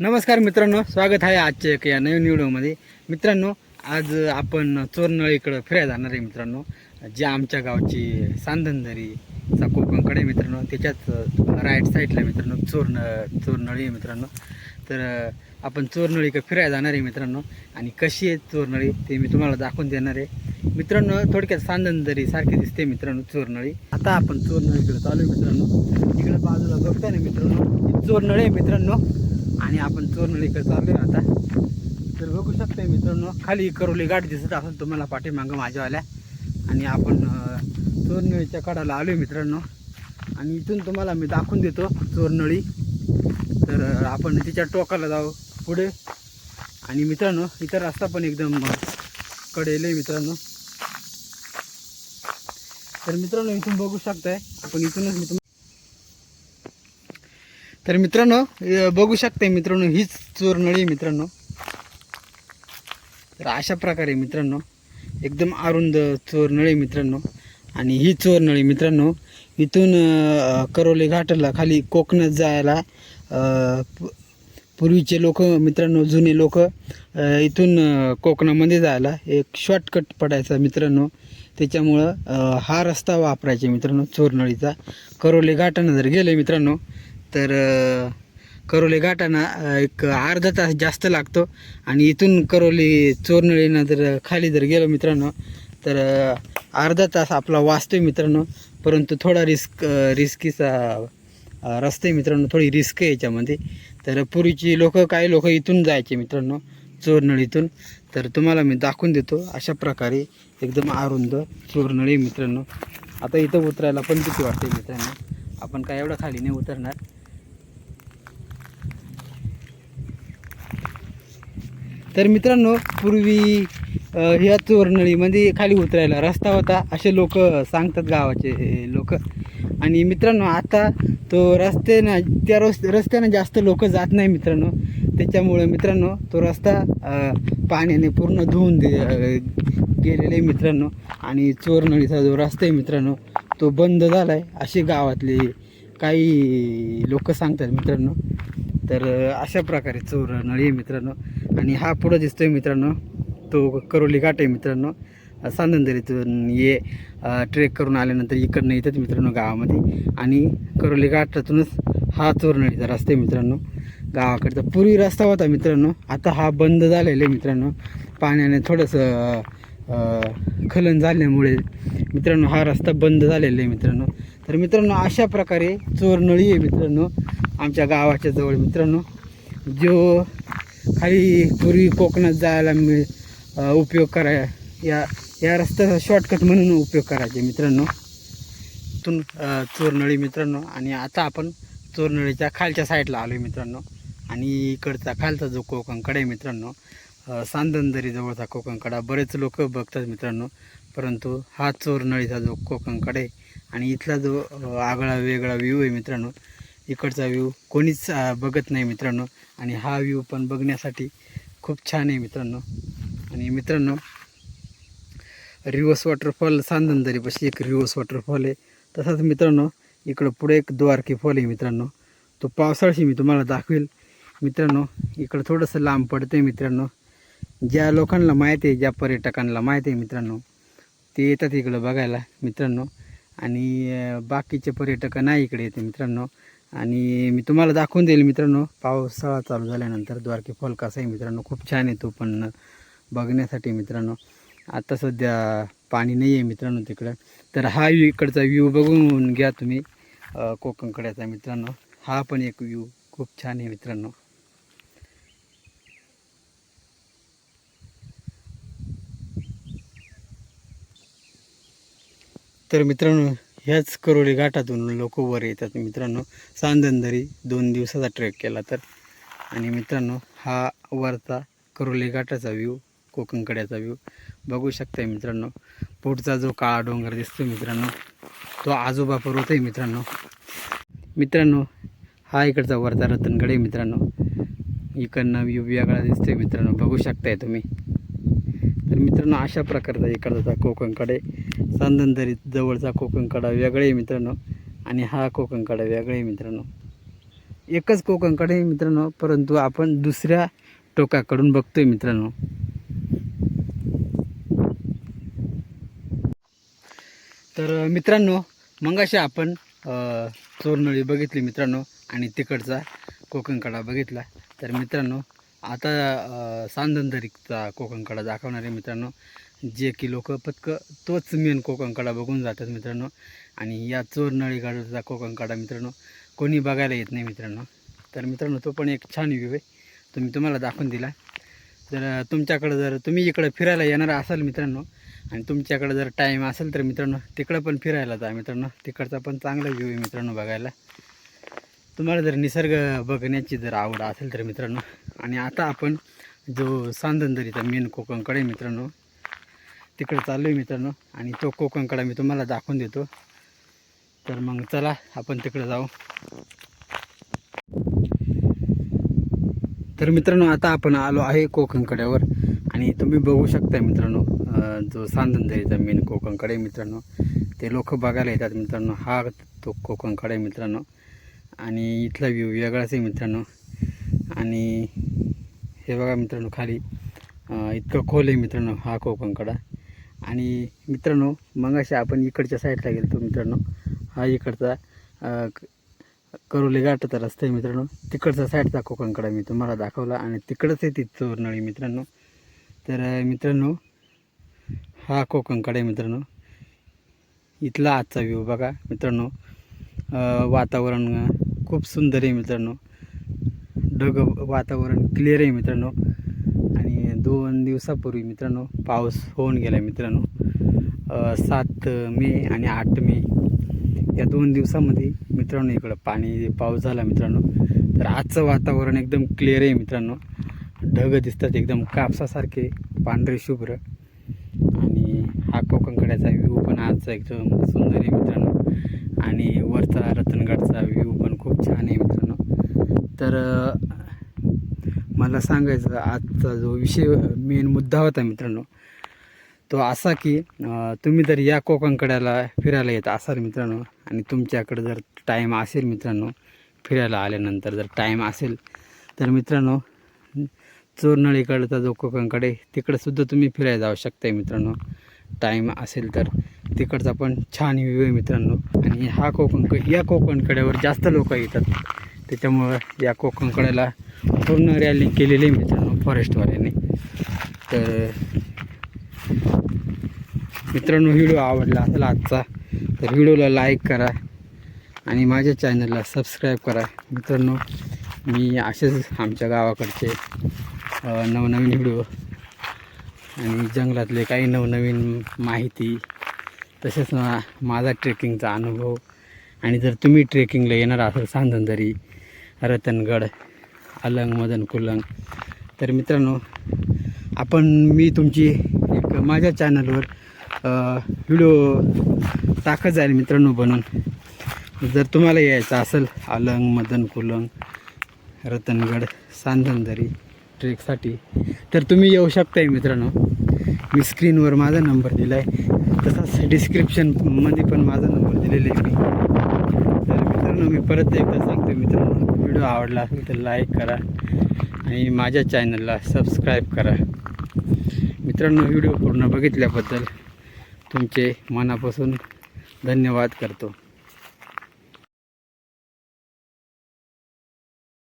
नमस्कार मित्रांनो स्वागत आहे आजच्या एक या नवीन व्हिडिओमध्ये. मित्रांनो आज आपण चोरनळीकडं फिरायला जाणार आहे मित्रांनो. जे आमच्या गावची सांधनदरीचा कोकणकडे मित्रांनो त्याच्याच राईट साईडला मित्रांनो चोरन चोरनळी आहे मित्रांनो. तर आपण चोरनळीकडे फिरायला जाणार आहे मित्रांनो. आणि कशी आहे चोरनळी ते मी तुम्हाला दाखवून देणार आहे. मित्रांनो थोडक्यात सांदनदरी सारखी दिसते मित्रांनो चोरनळी. आता आपण चोरनळीकडे चालू आहे मित्रांनो. इकडे बाजूला बघताय ना मित्रांनो चोरनळी आहे मित्रांनो. आणि आपण चोरनळीकडे चाललोय आता. तर बघू शकताय मित्रांनो खाली करोली गाठ दिसत असेल तुम्हाला पाठीमागं माझ्यावाल्या. आणि आपण चोरनळीच्या कडाला आलोय मित्रांनो. आणि इथून तुम्हाला मी दाखवून देतो चोरनळी. तर आपण तिच्या टोकाला जाऊ पुढे. आणि मित्रांनो इतर रस्ता पण एकदम कडेल आहे मित्रांनो. तर मित्रांनो इथून बघू शकताय आपण इथूनच मी तुम्हाला तर मित्रांनो बघू शकते मित्रांनो हीच चोरनळी मित्रांनो. तर अशा प्रकारे मित्रांनो एकदम अरुंद चोरनळी मित्रांनो. आणि ही चोरनळी मित्रांनो इथून करोली घाटाला खाली कोकणात जायला पूर्वीचे लोक मित्रांनो जुने लोक इथून कोकणामध्ये जायला एक शॉर्टकट पडायचा मित्रांनो. त्याच्यामुळं हा रस्ता वापरायचे मित्रांनो चोरनळीचा करोली घाटानं जर गेले मित्रांनो तर करोली घाटाना एक अर्धा तास जास्त लागतो. आणि इथून करोली चोरनळीनं जर खाली जर गेलो मित्रांनो तर अर्धा तास आपला वाचतोय मित्रांनो. परंतु थोडा रिस्क रिस्कीचा रस्ते आहे मित्रांनो थोडी रिस्क आहे याच्यामध्ये. तर पूर्वीची लोक काही लोक इथून जायचे मित्रांनो चोरनळीतून. तर तुम्हाला मी दाखवून देतो अशा प्रकारे एकदम अरुंद चोरनळी मित्रांनो. आता इथं उतरायला पण किती वाटते मित्रांनो. आपण काय एवढं खाली नाही उतरणार. तर मित्रांनो पूर्वी ह्या चोरनळीमध्ये खाली उतरायला रस्ता होता असे लोक सांगतात गावाचे लोक. आणि मित्रांनो आता तो रस्त्यानं त्या रस् रस्त्यानं जास्त लोक जात नाही मित्रांनो. त्याच्यामुळे मित्रांनो तो रस्ता पाण्याने पूर्ण धुवून दे अ, गेलेला आहे मित्रांनो. आणि चोरनळीचा जो रस्ता आहे मित्रांनो तो बंद झाला आहे असे गावातले काही लोक सांगतात मित्रांनो. तर अशा प्रकारे चोर नळी आहे मित्रांनो. आणि हा पुढं दिसतोय मित्रांनो. तो करोली घाट आहे मित्रांनो. सांदनदरीतून ये ट्रेक करून आल्यानंतर इकडनं येतात मित्रांनो गावामध्ये. आणि करोली घाटातूनच हा चोरनळीचा रस्ता आहे मित्रांनो. गावाकडचा पूर्वी रस्ता होता मित्रांनो. आता हा बंद झालेला आहे मित्रांनो. पाण्याने थोडंसं खलन झाल्यामुळे मित्रांनो हा रस्ता बंद झालेला आहे मित्रांनो. तर मित्रांनो अशा प्रकारे चोरनळी आहे मित्रांनो. आमच्या गावाच्या जवळ मित्रांनो. जो खाली पूर्वी कोकणात जायला मी उपयोग कराय या या रस्त्याचा शॉर्टकट म्हणून उपयोग करायचे मित्रांनो. इथून चोरनळी मित्रांनो आणि आता आपण चोरनळीच्या खालच्या साईडला आलो आहे मित्रांनो. आणि इकडचा खालचा जो कोकणकडा आहे मित्रांनो अ, जवळचा कोकणकडा बरेच लोक बघतात मित्रांनो परंतु हा चोरनळीचा जो कोकणकडा आहे आणि इथला जो आगळा वेगळा व्ह्यू आहे मित्रांनो इकडचा व्ह्यू कोणीच बघत नाही मित्रांनो. आणि हा व्ह्यू पण बघण्यासाठी खूप छान आहे मित्रांनो. आणि मित्रांनो रिवर्स वॉटरफॉल सांदनदरीपाशी एक रिवर्स वॉटरफॉल आहे. तसाच मित्रांनो इकडं पुढे एक द्वारकी फॉल आहे मित्रांनो. तो पावसाळ्याशी मी तुम्हाला दाखवेल. मित्रांनो इकडं थोडंसं लांब पडतं आहे मित्रांनो. ज्या लोकांना माहीत आहे ज्या पर्यटकांना माहीत आहे मित्रांनो ते येतात इकडं बघायला मित्रांनो. आणि बाकीचे पर्यटक नाही इकडे येते मित्रांनो. आणि मी तुम्हाला दाखवून देईल मित्रांनो पावसाळा चालू झाल्यानंतर द्वारकी फॉल कसा आहे मित्रांनो खूप छान आहे तो पण बघण्यासाठी मित्रांनो. आता सध्या पाणी नाही आहे मित्रांनो तिकडं. तर हा व्ह्यू इकडचा व्ह्यू बघून घ्या तुम्ही कोकणकड्याचा मित्रांनो. हा पण एक व्ह्यू खूप छान आहे मित्रांनो. तर मित्रांनो ह्याच करोळी घाटातून लोक वर येतात. मित्रांनो सांदनदरी दोन दिवसाचा ट्रेक केला तर. आणि मित्रांनो हा वरचा करोली घाटाचा व्ह्यू कोकणकड्याचा व्ह्यू बघू शकताय मित्रांनो पुढचा जो काळा डोंगर दिसतो मित्रांनो तो आजोबा पर्वत आहे मित्रांनो. मित्रांनो हा इकडचा वरचा रतनगड आहे मित्रांनो. इकडनं व्ह्यू वेगळा दिसतोय मित्रांनो. बघू शकताय तुम्ही. तर मित्रांनो अशा प्रकारचा इकडचा कोकणकडे चांदनदरी जवळचा कोकणकडा वेगळा आहे मित्रांनो. आणि हा कोकणकडा वेगळा आहे मित्रांनो. एकच कोकणकडे मित्रांनो परंतु आपण दुसऱ्या टोकाकडून बघतोय मित्रांनो. तर मित्रांनो मंगाशी आपण चोरनळी बघितली मित्रांनो आणि तिकडचा कोकणकडा बघितला. तर मित्रांनो आता अ, कोकणकडा दाखवणारे मित्रांनो जे की लोक पत्कं तोच मेन कोकणकडा बघून जातात मित्रांनो. आणि या चोरनळीकडचा कोकणकडा मित्रांनो कोणी बघायला येत नाही मित्रांनो. तर मित्रांनो तो पण एक छान व्ह्यू आहे. तो मी तुम्हाला दाखवून दिला. जर तुमच्याकडं जर तुम्ही इकडं फिरायला येणार असाल मित्रांनो आणि तुमच्याकडं जर टाईम असेल तर मित्रांनो तिकडं पण फिरायला जा मित्रांनो. तिकडचा पण चांगला व्ह्यू आहे मित्रांनो बघायला. तुम्हाला जर निसर्ग बघण्याची जर आवड असेल तर मित्रांनो आणि आता आपण जो सांदनदरीचा मेन कोकणकडे आहे मित्रांनो तिकडे चाललो आहे मित्रांनो आणि तो कोकणकडा मी तुम्हाला दाखवून देतो. तर मग चला आपण तिकडे जाऊ. तर मित्रांनो आता आपण आलो आहे कोकणकड्यावर आणि तुम्ही बघू शकता मित्रांनो जो सांदनदरीचा मेन कोकणकडे आहे मित्रांनो ते लोक बघायला येतात मित्रांनो हा तो कोकणकडे आहे मित्रांनो आणि इथला व्ह्यू वेगळाच आहे मित्रांनो. आणि हे बघा मित्रांनो खाली इतकं खोल आहे मित्रांनो हा कोकणकडा. आणि मित्रांनो मगाशी आपण इकडच्या साईडला गेलो तो मित्रांनो. हा इकडचा अं, क- करोली घाटाचा रस्ता आहे मित्रांनो. तिकडचा साईडचा कोकणकडा मी तुम्हाला दाखवला आणि तिकडंच आहे ती चोरनळी मित्रांनो. तर मित्रांनो हा कोकणकडा आहे मित्रांनो. इथला आजचा व्ह्यू बघा मित्रांनो. वातावरण खूप सुंदर आहे मित्रांनो. ढग वातावरण क्लिअर आहे मित्रांनो. आणि दोन दिवसापूर्वी मित्रांनो पाऊस होऊन गेला मित्रांनो. सात मे आणि आठ मे या दोन दिवसामध्ये मित्रांनो इकडं पाणी पाऊस झाला मित्रांनो. तर आजचं वातावरण एकदम क्लिअर आहे मित्रांनो. ढग दिसतात एकदम कापसासारखे पांढरे शुभ्र. आणि हा कोकणकड्याचा व्ह्यू पण आजचा एकदम सुंदर आहे मित्रांनो. आणि वरचा रतनगडचा व्ह्यू पण खूप छान आहे मित्रांनो. तर मला सांगायचं आजचा जो विषय मेन मुद्दा होता मित्रांनो तो असा की तुम्ही जर या कोकणकड्याला फिरायला येत असाल मित्रांनो आणि तुमच्याकडे जर टाईम असेल मित्रांनो फिरायला आल्यानंतर जर टाईम असेल तर मित्रांनो चोरनळीकडचा जो कोकणकडे तिकडंसुद्धा तुम्ही फिरायला जाऊ शकताय मित्रांनो. टाईम असेल तर तिकडचा पण छान व्ह्यू आहे मित्रांनो. आणि हा कोकण या कोकणकड्यावर जास्त लोक येतात. त्याच्यामुळं या कोकणकड्याला पूर्ण रॅली केलेली आहे मित्रांनो फॉरेस्टवाल्यांनी तर मित्रांनो व्हिडिओ आवडला असेल आजचा तर व्हिडिओला लाईक करा आणि माझ्या चॅनलला सबस्क्राईब करा. मित्रांनो मी असेच आमच्या गावाकडचे नवनवीन व्हिडिओ आणि जंगलातले काही नवनवीन माहिती तसेच माझा ट्रेकिंगचा अनुभव. आणि जर तुम्ही ट्रेकिंगला येणार असाल सांदनदरी रतनगड अलंग मदन कुलंग. तर मित्रांनो आपण मी तुमची एक माझ्या चॅनलवर व्हिडिओ टाकत जाईल मित्रांनो बनवून जर तुम्हाला यायचं असेल अलंग मदन कुलंग रतनगड सांधनदरी ट्रेकसाठी तर तुम्ही येऊ शकताय मित्रांनो. मी स्क्रीनवर माझा नंबर दिला आहे तसाच डिस्क्रिप्शनमध्ये पण माझा नंबर दिलेला आहे मी. तर मित्रांनो मी परत एकदा तर मित्रांनो व्हिडिओ आवडला असेल तर लाईक करा आणि माझ्या चॅनलला सबस्क्राईब करा. मित्रांनो व्हिडिओ पूर्ण बघितल्याबद्दल तुमचे मनापासून धन्यवाद करतो.